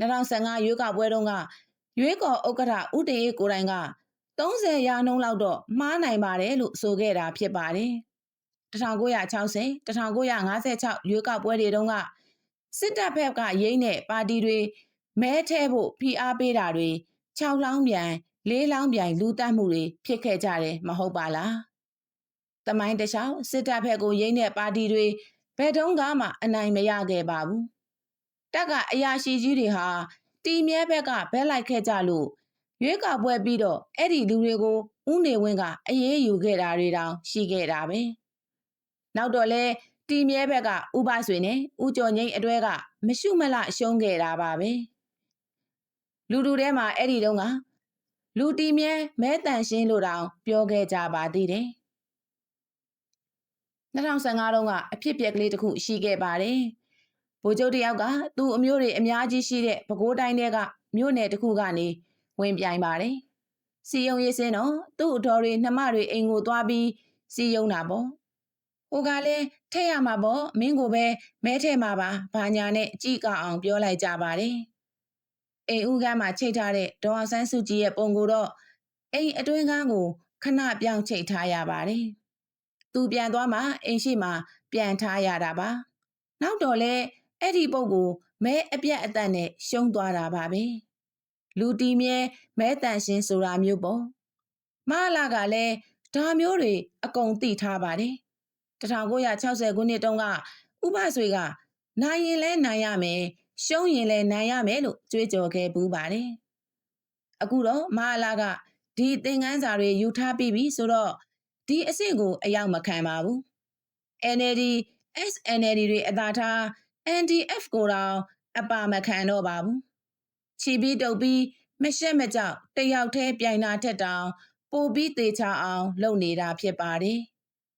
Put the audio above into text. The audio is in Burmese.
2015ရွေးကောက်ပွဲတုန်းကရွေးကော်ဥက္ကဋ္ဌဦးတေးကိုယ်တိုင်က30ရာနှုန်းလောက်တော့မှားနိုင်ပါတယ်လို့ဆိုခဲ့တာဖြစ်ပါတယ်1960 1956ရွေးကောက်ပွဲတွေတုန်းကစစ်တပ်ဘက်ကရိမ့်တဲ့ပါတီတွေမဲထဲဖို့ဖိအားပေးတာတွေ6လောင်းပြိုင်၄လောင်းပြိုင်လူတက်မှုတွေဖြစ်ခဲ့ကြတယ်မဟုတ်ပါလားတမိုင်းတခြားစစ်တပ်ဘက်ကိုရိမ့်တဲ့ပါတီတွေဘယ်တုန်းကမှအနိုင်မရခဲ့ပါဘူး တက်ကအရာရှိကြီးတွေဟာတီမြဲဘက်ကဘက်လိုက်ခဲ့ကြလို့ရွေးကောက်ပွဲပြီးတော့အဲ့ဒီလူတွေကိုဥနေဝင်းကအရေးယူခဲ့တာတွေတောင်ရှိခဲ့တာပဲနောက်တော့လဲတီမြဲဘက်ကဥပဆွေနဲ့ဥကျော်ငိမ့်အတွဲကမရှုမလရှုံးခဲ့တာပါပဲလူတူထဲမှာအဲ့ဒီတုန်းကလူတီမြဲမဲတန်ရှင်းလို့တောင်ပြောခဲ့ကြပါသေးတယ်2015တုန်းကအဖြစ်ပြက်ကလေးတစ်ခုရှိခဲ့ပါတယ် ဗိုလ်ချုပ်တယောက်ကသူ့အမျိုးတွေအများကြီးရှိတဲ့ပဲခူးတိုင်းထဲကမြို့နယ်တစ်ခုကနေဝင်ပြိုင်ပါတယ်။စီယုံရေးစင်းတော့သူ့အတော်တွေနှမတွေအိမ်ကိုသွားပြီးစီယုံတာပေါ့။ဟိုကလည်းထည့်ရမှာပေါ့မင်းကိုပဲမဲထဲမှာပါဘာညာနဲ့ကြည်ကအောင်ပြောလိုက်ကြပါတယ်။အိမ်ဦးကမ်းမှာချိတ်ထားတဲ့ဒေါ်အောင်ဆန်းစုကြည်ရဲ့ပုံကိုတော့အိမ်အတွင်းကန်းကိုခဏပြောင်းချိတ်ထားရပါတယ်။သူပြန်သွားမှအိမ်ရှိမှပြန်ထားရတာပါ။နောက်တော့လဲ အဲ့ဒီပုံကိုမဲအပြတ်အသက်နဲ့ရှုံးသွားတာပါပဲလူတီမြဲမဲတန်ရှင်ဆိုတာမျိုးပေါ့မလာကလည်းဒါမျိုးတွေအကုန်သိထားပါတယ်1960ခုနှစ်တုန်းကဥပဆွေကနိုင်ရင်လဲနိုင်ရမယ်ရှုံးရင်လဲနိုင်ရမယ်လို့ကြွေးကြော်ခဲ့ပူးပါတယ်အခုတော့မလာကဒီသင်ခန်းစာတွေယူထားပြီးပြီဆိုတော့ဒီအဆင့်ကိုအရောက်မခံပါဘူး NLD SNLD တွေအသာထား NDF ကိုတော့အပါမခံတော့ပါဘူးချီပြီးတုပ်ပြီးမရှက်မကြောက်တယောက်တည်းပြိုင်တာထက်တောင်ပိုပြီးသေးချအောင်လုပ်နေတာဖြစ်ပါတယ်